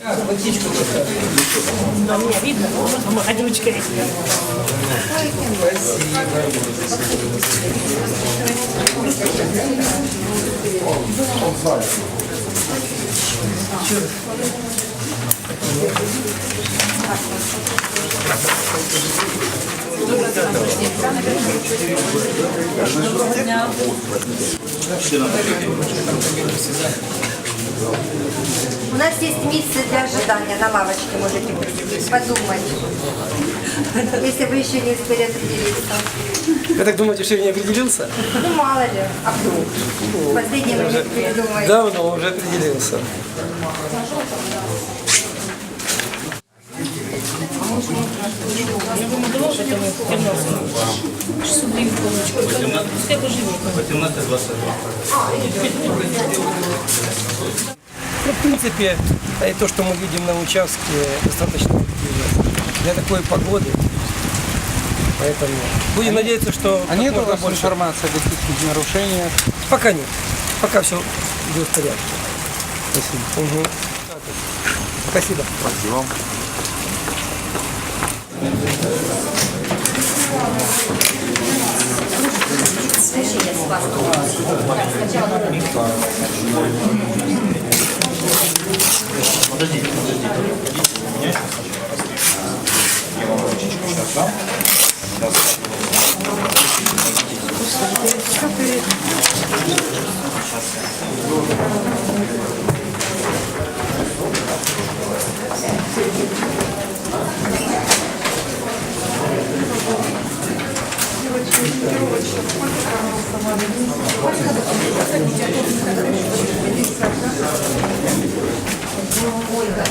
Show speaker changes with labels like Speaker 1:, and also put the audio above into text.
Speaker 1: А
Speaker 2: меня видно? Махать ручкой.
Speaker 3: У нас есть месяцы для ожидания на лавочке, можете подумать. Если вы еще не успели определиться.
Speaker 1: Вы так думаете, что я не определился?
Speaker 3: Ну, мало ли, а вдруг?
Speaker 1: В последний момент
Speaker 3: передумаете.
Speaker 1: Давно уже определился.
Speaker 2: Я бы могла хотя бы 15 600 гривен получить. Пускай поживет. 18-22.
Speaker 1: Ну, в принципе, э, то, что мы видим на участке, достаточно активно для такой погоды. Поэтому будем а надеяться, что... А нет у вас больше...
Speaker 4: информации о каких-нибудь нарушениях?
Speaker 1: Пока нет. Пока все идет в порядке. Спасибо. Угу. Спасибо. Спасибо вам.
Speaker 3: Скажи, я с вас. Сначала... Подождите,
Speaker 5: подождите. Подождите, Я вам ручечку сейчас дам. Сейчас. Сколько
Speaker 3: там Ольга.